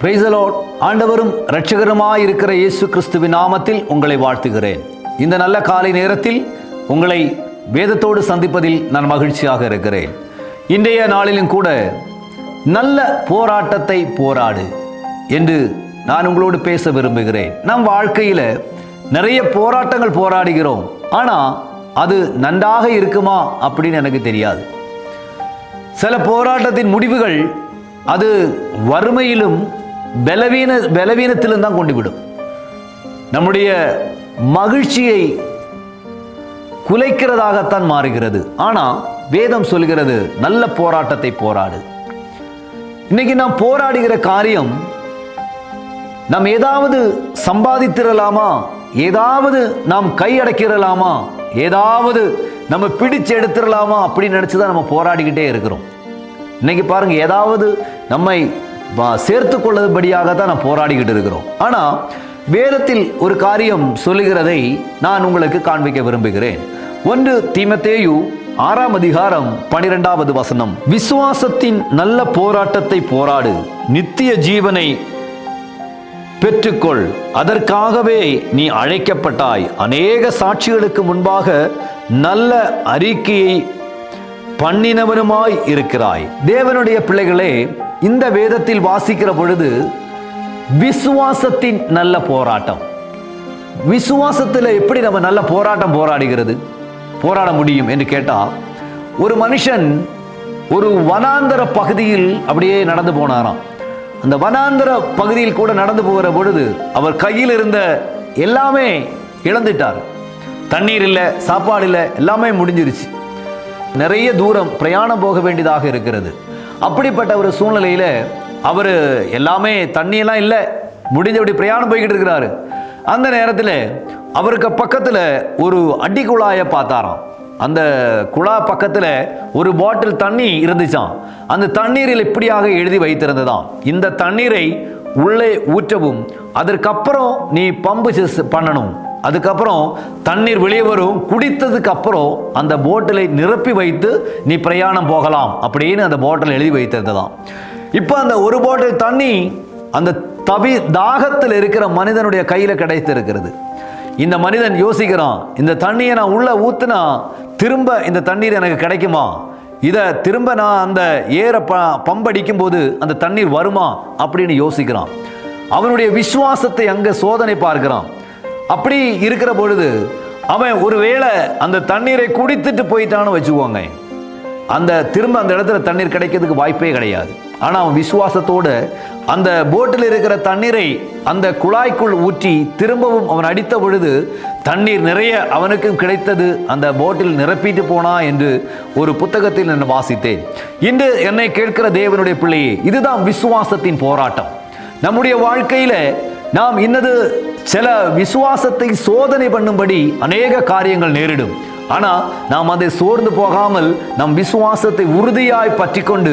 பிரைசலோட் ஆண்டவரும் இரட்சகருமாய் இருக்கிற இயேசு கிறிஸ்துவின் நாமத்தில் உங்களை வாழ்த்துகிறேன். இந்த நல்ல காலை நேரத்தில் உங்களை வேதத்தோடு சந்திப்பதில் நான் மகிழ்ச்சியாக இருக்கிறேன். இன்றைய நாளிலும் கூட நல்ல போராட்டத்தை போராடு என்று நான் உங்களோடு பேச விரும்புகிறேன். நம் வாழ்க்கையில் நிறைய போராட்டங்கள் போராடுகிறோம். ஆனால் அது நன்றாக இருக்குமா அப்படின்னு எனக்கு தெரியாது. சில போராட்டத்தின் முடிவுகள் அது வறுமையிலும் பலவீன பலவீனத்திலும் தான் கொண்டு விடும். நம்முடைய மகிழ்ச்சியை குலைக்கிறதாகத்தான் மாறுகிறது. ஆனால் வேதம் சொல்கிறது நல்ல போராட்டத்தை போராடு. இன்னைக்கு நாம் போராடுகிற காரியம் நாம் ஏதாவது சம்பாதித்திரலாமா? ஏதாவது நாம் கையடக்கிடலாமா ஏதாவது நம்ம பிடிச்சு எடுத்துடலாமா அப்படின்னு நினச்சி தான் நம்ம போராடிக்கிட்டே இருக்கிறோம். இன்னைக்கு பாருங்க ஏதாவது நம்மை சேர்த்து கொள்ளதுபடியாக தான் நான் போராடிக்கிட்டு இருக்கிறோம். ஆனால் வேதத்தில் ஒரு காரியம் சொல்லுகிறதை நான் உங்களுக்கு காண்பிக்க விரும்புகிறேன். ஒன்று தீமத்தேயு ஆறாம் அதிகாரம் பனிரெண்டாவது வசனம். விசுவாசத்தின் நல்ல போராட்டத்தை போராடு. நித்திய ஜீவனை பெற்றுக்கொள். அதற்காகவே நீ அழைக்கப்பட்டாய். அநேக சாட்சிகளுக்கு முன்பாக நல்ல அறிக்கையை பண்ணினவனுமாய் இருக்கிறாய். தேவனுடைய பிள்ளைகளே இந்த வேதத்தில் வாசிக்கிற பொழுது விசுவாசத்தின் நல்ல போராட்டம். விசுவாசத்தில் எப்படி நம்ம நல்ல போராட்டம் போராடுகிறது? போராட முடியும் என்று கேட்டால் ஒரு மனுஷன் ஒரு வனாந்தர பகுதியில் அப்படியே நடந்து போனாராம். அந்த வனாந்தர பகுதியில் கூட நடந்து போகிற பொழுது அவர் கையில் இருந்த எல்லாமே இழந்துட்டார். தண்ணீர் இல்லை சாப்பாடு இல்லை எல்லாமே முடிஞ்சிருச்சு. நிறைய தூரம் பிரயாணம் போக வேண்டியதாக இருக்கிறது. அப்படிப்பட்ட ஒரு சூழ்நிலையில் அவர் எல்லாமே தண்ணியெல்லாம் இல்லை முடிஞ்சபடி பிரயாணம் போய்கிட்டு இருக்கிறாரு. அந்த நேரத்தில் அவருக்கு பக்கத்தில் ஒரு அடி குழாயை பார்த்தாராம். அந்த குழா பக்கத்தில் ஒரு பாட்டில் தண்ணி இருந்துச்சாம். அந்த தண்ணீரில் இப்படியாக எழுதி வைத்திருந்ததாம். இந்த தண்ணீரை உள்ளே ஊற்றவும் அதற்கப்புறம் நீ பம்பு செஸ் பண்ணணும். அதுக்கப்புறம் தண்ணீர் வெளியே வரும். குடித்ததுக்கு அப்புறம் அந்த போட்டிலை நிரப்பி வைத்து நீ பிரயாணம் போகலாம் அப்படின்னு அந்த போட்டில் எழுதி வைத்திருந்ததாம் இப்போ அந்த ஒரு பாட்டில் தண்ணி அந்த தவி தாகத்தில் இருக்கிற மனிதனுடைய கையில் கிடைத்திருக்கிறது. இந்த மனிதன் யோசிக்கிறான் இந்த தண்ணியை நான் உள்ளே ஊற்றுனா திரும்ப இந்த தண்ணீர் எனக்கு கிடைக்குமா? இதை திரும்ப நான் அந்த ஏற ப பம்படிக்கும் போது அந்த தண்ணீர் வருமா? அப்படின்னு யோசிக்கிறான். அவனுடைய விசுவாசத்தை அங்கே சோதனை பார்க்கிறான். அப்படி இருக்கிற பொழுது அவன் ஒருவேளை அந்த தண்ணீரை குடித்துட்டு போயிட்டான்னு வச்சுக்கோங்க. அந்த திரும்ப அந்த இடத்துல தண்ணீர் கிடைக்கிறதுக்கு வாய்ப்பே கிடையாது. ஆனால் அவன் விசுவாசத்தோடு அந்த போட்டில் இருக்கிற தண்ணீரை அந்த குழாய்க்குள் ஊற்றி திரும்பவும் அவன் அடித்த பொழுது தண்ணீர் நிறைய அவனுக்கும் கிடைத்தது. அந்த போட்டில் நிரப்பிட்டு போனா என்று ஒரு புத்தகத்தில் நான் வாசித்தேன். இன்று என்னை கேட்கிற தேவனுடைய பிள்ளையே இதுதான் விசுவாசத்தின் போராட்டம். நம்முடைய வாழ்க்கையில் நாம் இன்னது சில விசுவாசத்தை சோதனை பண்ணும்படி அநேக காரியங்கள் நேரிடும். ஆனால் நாம் அதை சோர்ந்து போகாமல் நம் விசுவாசத்தை உறுதியாய் பற்றி கொண்டு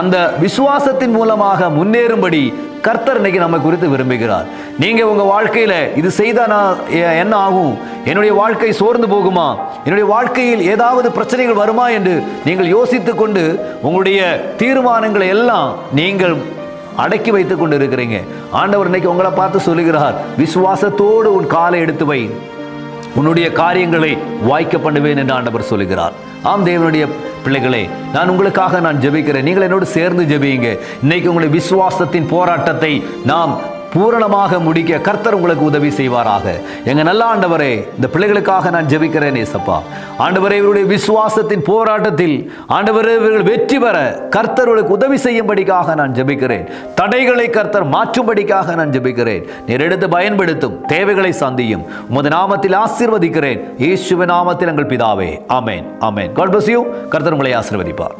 அந்த விசுவாசத்தின் மூலமாக முன்னேறும்படி கர்த்தர் இன்னைக்கு நம்ம குறித்து விரும்புகிறார். நீங்கள் உங்கள் வாழ்க்கையில் இது செய்தால் நான் என்ன ஆகும்? என்னுடைய வாழ்க்கை சோர்ந்து போகுமா? என்னுடைய வாழ்க்கையில் ஏதாவது பிரச்சனைகள் வருமா என்று நீங்கள் யோசித்து கொண்டு உங்களுடைய தீர்மானங்களை எல்லாம் நீங்கள் அடக்கி வைத்து கொண்டு இருக்கிறீங்க ஆண்டவர் இன்னைக்கு உங்களை பார்த்து சொல்லுகிறார் விசுவாசத்தோடு உன் காலை எடுத்து வை. உன்னுடைய காரியங்களை வாய்க்க பண்ணுவேன் என்று ஆண்டவர் சொல்லுகிறார். ஆம் தேவனுடைய பிள்ளைகளே நான் உங்களுக்காக நான் ஜெபிக்கிறேன். நீங்கள் என்னோடு சேர்ந்து ஜெபியுங்க. இன்னைக்கு உங்களுடைய விசுவாசத்தின் போராட்டத்தை நாம் பூரணமாக முடிக்க கர்த்தர் உங்களுக்கு உதவி செய்வாராக. எங்க நல்ல ஆண்டவரே இந்த பிள்ளைகளுக்காக நான் ஜெபிக்கிறேன் ஏசப்பா. ஆண்டவரே இவருடைய விசுவாசத்தின் போராட்டத்தில் ஆண்டவரே இவர்கள் வெற்றி பெற கர்த்தர்களுக்கு உதவி செய்யும்படிக்காக நான் ஜெபிக்கிறேன். தடைகளை கர்த்தர் மாற்றும்படிக்காக நான் ஜெபிக்கிறேன். நேரெடுத்து பயன்படுத்தும் தேவைகளை சந்தியும். உமது நாமத்தில் ஆசீர்வதிக்கிறேன். இயேசுவ நாமத்தில் எங்கள் பிதாவே. அமேன் அமேன் காட் bless யூ கர்த்தர் உங்களை ஆசீர்வதிப்பார்.